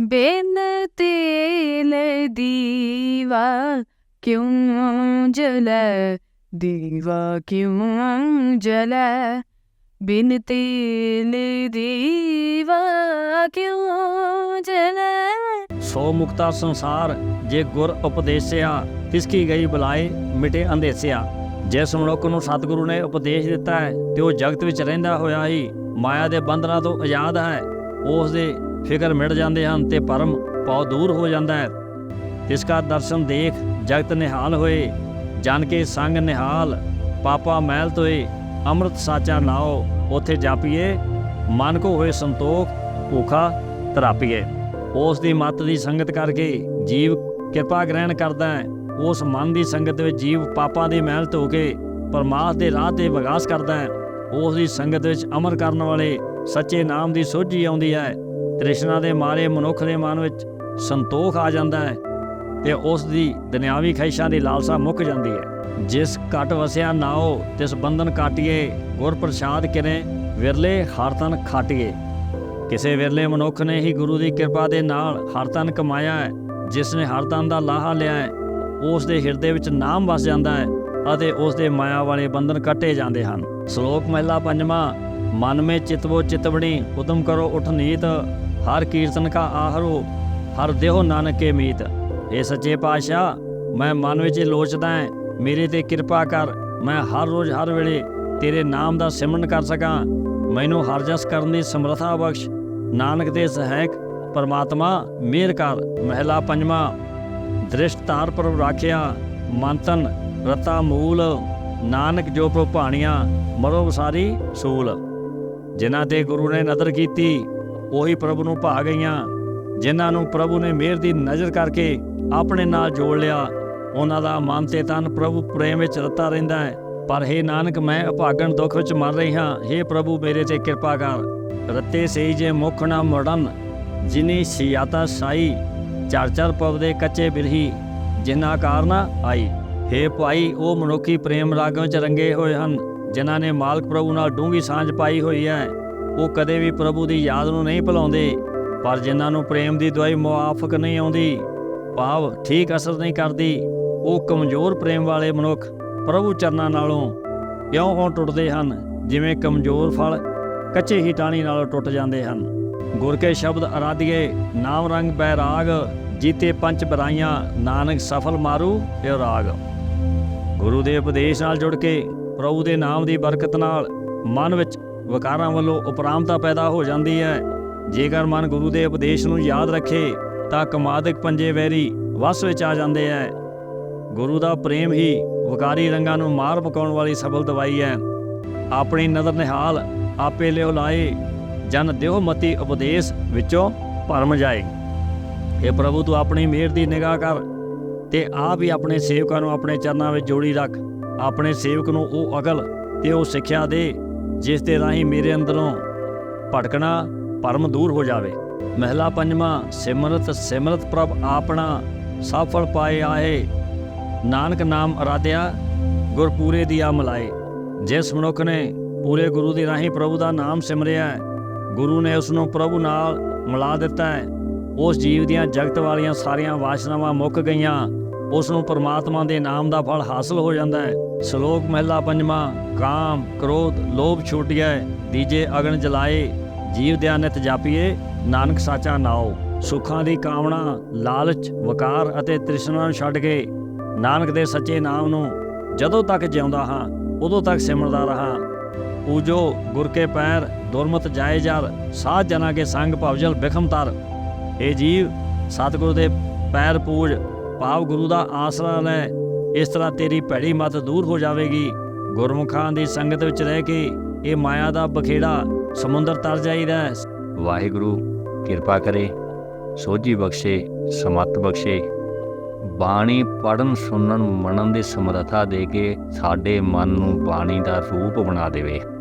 ਬੇਨਤੀ ਲੈ ਦੀਵਾ ਕਿਉਂ ਜਲੈ? ਦੀਵਾ ਕਿਉਂ ਜਲੈ? ਬਿਨਤੀ ਲੈ ਦੀਵਾ ਕਿਉਂ ਜਲੈ? ਸੋ ਮੁਕਤਾ ਸੰਸਾਰ ਜੇ ਗੁਰ ਉਪਦੇਸਿਆ ਤਿਸ ਕੀ ਗਈ ਬੁਲਾਏ, ਮਿਟੇ ਅੰਦੇਸ਼ਿਆ। ਜਿਸ ਮਨੁੱਖ ਨੂੰ ਸਤਿਗੁਰੂ ਨੇ ਉਪਦੇਸ਼ ਦਿੱਤਾ ਹੈ, ਤੇ ਉਹ ਜਗਤ ਵਿੱਚ ਰਹਿੰਦਾ ਹੋਇਆ ਹੀ, ਮਾਇਆ ਦੇ ਬੰਧਨਾਂ ਤੋਂ ਆਜ਼ਾਦ ਹੈ। ਉਸ ਦੇ ਫਿਕਰ ਮਿਟ ਜਾਂਦੇ ਹਨ ਤੇ ਪਰਮ ਪਉ ਦੂਰ ਹੋ ਜਾਂਦਾ ਹੈ। ਤਿਸ ਕਾ ਦਰਸ਼ਨ ਦੇਖ ਜਗਤ ਨਿਹਾਲ ਹੋਏ, ਜਨ ਕੇ ਸੰਗ ਨਿਹਾਲ, ਪਾਪਾ ਮੈਲ ਤੋਏ ਅੰਮ੍ਰਿਤ ਸਾਚਾ ਨਾਓ ਉਥੇ ਜਾਪੀਏ, ਮਨ ਕੋ ਹੋਏ ਸੰਤੋਖ, ਭੂਖਾ ਤਰਾਪੀਏ। ਉਸ ਦੀ ਮੱਤ ਦੀ ਸੰਗਤ ਕਰਕੇ ਜੀਵ ਕਿਰਪਾ ਗ੍ਰਹਿਣ ਕਰਦਾ ਹੈ। ਉਸ ਮਨ ਦੀ ਸੰਗਤ ਵਿੱਚ ਜੀਵ ਪਾਪਾਂ ਦੀ ਮਹਿਲ ਧੋ ਕੇ ਪਰਮਾਰਥ ਦੇ ਰਾਹ ਤੇ ਵਿਕਾਸ ਕਰਦਾ ਹੈ। ਉਸ ਦੀ ਸੰਗਤ ਵਿੱਚ ਅਮਰ ਕਰਨ ਵਾਲੇ ਸੱਚੇ ਨਾਮ ਦੀ ਸੋਝੀ ਆਉਂਦੀ ਹੈ। ਤ੍ਰਿਸ਼ਨਾ ਦੇ ਮਾਰੇ ਮਨੁੱਖ ਦੇ ਮਨ ਵਿੱਚ ਸੰਤੋਖ ਆ ਜਾਂਦਾ ਹੈ ਤੇ ਉਸ ਦੀ ਦੁਨਿਆਵੀ ਖਹਿਸ਼ਾਂ ਦੀ ਲਾਲਸਾ ਮੁੱਕ ਜਾਂਦੀ ਹੈ। ਜਿਸ ਘਟ ਵਸਿਆ ਨਾਓ ਤਿਸ ਬੰਧਨ ਕਾਟਿਏ, ਗੁਰ ਪ੍ਰਸਾਦ ਕਿਨੇ, ਵਿਰਲੇ ਹਰ ਤਨ ਖਾਟਿਏ। ਕਿਸੇ ਵਿਰਲੇ ਮਨੁੱਖ ਨੇ ਹੀ ਗੁਰੂ ਦੀ ਕਿਰਪਾ ਦੇ ਨਾਲ ਹਰ ਤਨ ਕਮਾਇਆ ਹੈ, ਜਿਸ ਨੇ ਹਰ ਤਨ ਦਾ ਲਾਹਾ ਲਿਆ ਹੈ, ਉਸ ਦੇ ਹਿਰਦੇ ਵਿੱਚ ਨਾਮ ਵਸ ਜਾਂਦਾ ਹੈ ਅਤੇ ਉਸ ਦੇ ਮਾਇਆ ਵਾਲੇ ਬੰਧਨ ਕੱਟੇ ਜਾਂਦੇ ਹਨ। ਸ਼ਲੋਕ ਮਹਿਲਾ ਪੰਜਵਾਂ ਮਨ ਮੇ ਚਿਤਵੋ ਚਿਤਵਣੀ, ਉਦਮ ਕਰੋ ਉਠ ਨੀਤ, ਹਰ ਕੀਰਤਨ ਕਾ ਆਹਰੋ, ਹਰ ਦੇਹੋ ਨਾਨਕੇ ਮੀਤ। ਇਹ ਸੱਚੇ ਪਾਤਸ਼ਾਹ, ਮੈਂ ਮਨ ਵਿੱਚ ਲੋਚਦਾ ਹਾਂ, ਮੇਰੇ ਤੇ ਕਿਰਪਾ ਕਰ, ਮੈਂ ਹਰ ਰੋਜ਼ ਹਰ ਵੇਲੇ ਤੇਰੇ ਨਾਮ ਦਾ ਸਿਮਰਨ ਕਰ ਸਕਾਂ। ਮੈਨੂੰ ਹਰ ਜਸ ਕਰਨ ਦੀ ਸਮਰੱਥਾ ਬਖਸ਼, ਨਾਨਕ ਦੇ ਸਹਾਇਕ, ਪਰਮਾਤਮਾ ਮਿਹਰ ਕਰ, ਮਹਿਲਾ ਪੰਜਵਾਂ। ਦ੍ਰਿਸ਼ਟਾਰ ਧਾਰ ਰਾਖਿਆ, ਮੰਤਨ, ਰਤਾ ਮੂਲ, ਨਾਨਕ ਜੋ ਪ੍ਰਭ ਭਾਣੀਆਂ, ਮਰੋ ਵਸਾਰੀ ਸੂਲ। ਜਿਨ੍ਹਾਂ ਤੇ ਗੁਰੂ ਨੇ ਨਜ਼ਰ ਕੀਤੀ ਉਹੀ ਪ੍ਰਭੂ ਨੂੰ ਭਾ ਗਈਆਂ ਜਿਨ੍ਹਾਂ ਨੂੰ ਪ੍ਰਭੂ ਨੇ ਮਿਹਰ ਦੀ ਨਜ਼ਰ ਕਰਕੇ ਆਪਣੇ ਨਾਲ ਜੋੜ ਲਿਆ ਉਹਨਾਂ ਦਾ ਮਨ ਤੇ ਤਨ ਪ੍ਰਭੂ ਪ੍ਰੇਮ ਵਿੱਚ ਰਤਾ ਰਹਿੰਦਾ ਹੈ ਪਰ हे ਨਾਨਕ ਮੈਂ ਅਭਾਗਣ ਦੁੱਖ ਵਿੱਚ ਮਰ ਰਹੀ ਹਾਂ हे ਪ੍ਰਭੂ ਮੇਰੇ ਤੇ ਕਿਰਪਾ ਕਰ ਰਤੇ ਸਈ ਜੇ ਮੁਖ ਨਾ ਮੜਨ ਜਿਨੀ ਸਿਆਤਾ ਸਾਈ ਚਰ ਚਰ ਪਵਦੇ ਕੱਚੇ ਬਿਰਹੀ ਜਿਨ੍ਹਾਂ ਕਾਰਨ ਆਈ हे ਭਾਈ ਉਹ ਮਨੁੱਖੀ ਪ੍ਰੇਮ ਰਾਗਾਂ ਵਿੱਚ ਰੰਗੇ ਹੋਏ ਹਨ ਜਿਨ੍ਹਾਂ ਨੇ ਮਾਲਕ ਪ੍ਰਭੂ ਨਾਲ ਡੂੰਗੀ ਸਾਂਝ ਪਾਈ ਹੋਈ ਹੈ, ਉਹ ਕਦੇ ਵੀ ਪ੍ਰਭੂ ਦੀ ਯਾਦ ਨੂੰ ਨਹੀਂ ਭੁਲਾਉਂਦੇ, ਪਰ ਜਿਨ੍ਹਾਂ ਨੂੰ ਪ੍ਰੇਮ ਦੀ ਦਵਾਈ ਮੁਆਫਕ ਨਹੀਂ ਆਉਂਦੀ, ਭਾਵ ਠੀਕ ਅਸਰ ਨਹੀਂ ਕਰਦੀ, ਉਹ ਕਮਜ਼ੋਰ ਪ੍ਰੇਮ ਵਾਲੇ ਮਨੁੱਖ ਪ੍ਰਭੂ ਚਰਨਾਂ ਨਾਲੋਂ ਕਿਉਂ ਹੋ ਟੁੱਟਦੇ ਹਨ, ਜਿਵੇਂ ਕਮਜ਼ੋਰ ਫਲ ਕੱਚੇ ਹੀ ਟਾਣੀ ਨਾਲੋਂ ਟੁੱਟ ਜਾਂਦੇ ਹਨ। ਗੁਰ ਕੇ ਸ਼ਬਦ ਅਰਾਧੀਏ, ਨਾਮ ਰੰਗ ਬੈਰਾਗ ਜੀਤੇ ਪੰਜ ਬਰਾਈਆਂ, ਨਾਨਕ ਸਫਲ ਮਾਰੂ, ਇਹ ਰਾਗ। ਗੁਰੂ ਦੇ ਉਪਦੇਸ਼ ਨਾਲ ਜੁੜ ਕੇ ਪ੍ਰਭੂ ਦੇ ਨਾਮ ਦੀ ਬਰਕਤ ਨਾਲ ਮਨ ਵਿੱਚ ਵਿਕਾਰਾਂ ਵੱਲੋਂ ਉਪਰਾਮਤਾ ਪੈਦਾ ਹੋ ਜਾਂਦੀ ਹੈ। ਜੇਕਰ ਮਨ ਗੁਰੂ ਦੇ ਉਪਦੇਸ਼ ਨੂੰ ਯਾਦ ਰੱਖੇ, ਤਾਂ ਕਮਾਦਿਕ ਪੰਜੇ ਵੈਰੀ ਵਸ ਵਿੱਚ ਆ ਜਾਂਦੇ ਹੈ। ਗੁਰੂ ਦਾ ਪ੍ਰੇਮ ਹੀ ਵਿਕਾਰੀ ਰੰਗਾਂ ਨੂੰ ਮਾਰ ਪਕਾਉਣ ਵਾਲੀ ਸਫਲ ਦਵਾਈ ਹੈ। ਆਪਣੀ ਨਜ਼ਰ ਨਿਹਾਲ, ਆਪੇ ਲਿਓ ਲਾਏ, ਜਨ ਦਿਓ ਮਤੀ ਉਪਦੇਸ਼ ਵਿੱਚੋਂ ਭਰਮ ਜਾਏ। ਇਹ ਪ੍ਰਭੂ, ਤੂੰ ਆਪਣੀ ਮਿਹਰ ਦੀ ਨਿਗਾਹ ਕਰ ਤੇ ਆਪ ਹੀ ਆਪਣੇ ਸੇਵਕਾਂ ਨੂੰ ਆਪਣੇ ਚਰਨਾਂ ਵਿੱਚ ਜੋੜੀ ਰੱਖ। ਆਪਣੇ ਸੇਵਕ ਨੂੰ ਉਹ ਅਗਲ ਤੇ ਉਹ ਸਿੱਖਿਆ ਦੇ, ਜਿਸ ਦੇ ਰਾਹੀਂ ਮੇਰੇ ਅੰਦਰੋਂ ਭਟਕਣਾ ਭਰਮ ਦੂਰ ਹੋ ਜਾਵੇ। ਮਹਿਲਾ ਪੰਜਵਾਂ, ਸਿਮਰਤ ਸਿਮਰਤ ਪ੍ਰਭ ਆਪਣਾ ਸਫਲ ਪਾਏ ਆਏ। ਨਾਨਕ ਨਾਮ ਅਰਾਧਿਆ, ਗੁਰਪੂਰੇ ਆ ਮਲਾਏ ਜਿਸ ਮਨੁੱਖ ਨੇ ਪੂਰੇ ਗੁਰੂ ਦੇ ਰਾਹੀਂ ਪ੍ਰਭੂ ਦਾ ਨਾਮ ਸਿਮਰਿਆ ਹੈ, ਗੁਰੂ ਨੇ ਉਸ ਨੂੰ ਪ੍ਰਭੂ ਨਾਲ ਮਿਲਾ ਦਿੱਤਾ ਹੈ। ਉਸ ਜੀਵ ਦੀਆਂ ਜਗਤ ਵਾਲੀਆਂ ਸਾਰੀਆਂ ਵਾਸ਼ਨਾਵਾਂ ਮੁੱਕ ਗਈਆਂ। ਉਸ ਨੂੰ ਪਰਮਾਤਮਾ ਦੇ ਨਾਮ ਦਾ ਫਲ ਹਾਸਲ ਹੋ ਜਾਂਦਾ ਹੈ। ਸ਼ਲੋਕ ਮਹਿਲਾ ਪੰਜਵਾਂ, ਕਾਮ, ਕ੍ਰੋਧ, ਲੋਭ ਛੂਟਿਐ ਦੀਜੇ ਅਗਨ ਜਲਾਏ। ਜੀਵ ਦਿਆ ਨਿਤ ਜਾਪੀਏ, ਨਾਨਕ ਸਾਚਾ ਨਾਉ। ਸੁੱਖਾਂ ਦੀ ਕਾਮਨਾ, ਲਾਲਚ, ਵਕਾਰ ਅਤੇ ਤ੍ਰਿਸ਼ਨਾ ਨੂੰ ਛੱਡ ਕੇ ਨਾਨਕ ਦੇ ਸੱਚੇ ਨਾਮ ਨੂੰ ਜਦੋਂ ਤੱਕ ਜਿਉਂਦਾ ਹਾਂ, ਉਦੋਂ ਤੱਕ ਸਿਮਰਦਾ ਰਹਾ। ਪੂਜੋ, ਗੁਰ ਕੇ ਪੈਰ, ਦੁਰਮਤ ਜਾਏ ਜਰ ਸਾਧ ਜਨਾ ਕੇ ਸੰਗ ਭਵਜਲ ਬਿਖਮ ਤਰ। ਇਹ ਜੀਵ, ਸਤਿਗੁਰੂ ਦੇ ਪੈਰ ਪੂਜ ਭਾਵ ਗੁਰੂ ਦਾ ਆਸਰਾ ਲੈ, ਇਸ ਤਰ੍ਹਾਂ ਤੇਰੀ ਭੈੜੀ ਮਤ ਦੂਰ ਹੋ ਜਾਵੇਗੀ। ਗੁਰਮੁਖਾਂ ਦੀ ਸੰਗਤ ਵਿੱਚ ਰਹਿ ਕੇ ਇਹ ਮਾਇਆ ਦਾ ਬਖੇੜਾ ਸਮੁੰਦਰ ਤਰ ਜਾਈਦਾ ਵਾਹਿਗੁਰੂ, ਕਿਰਪਾ ਕਰੇ, ਸੋਝੀ ਬਖਸ਼ੇ, ਸਮਤ ਬਖਸ਼ੇ। ਬਾਣੀ ਪੜਨ ਸੁਣਨ ਮੰਨਣ ਦੀ ਸਮਰੱਥਾ ਦੇ ਕੇ ਸਾਡੇ ਮਨ ਨੂੰ ਬਾਣੀ ਦਾ ਰੂਪ ਬਣਾ ਦੇਵੇ।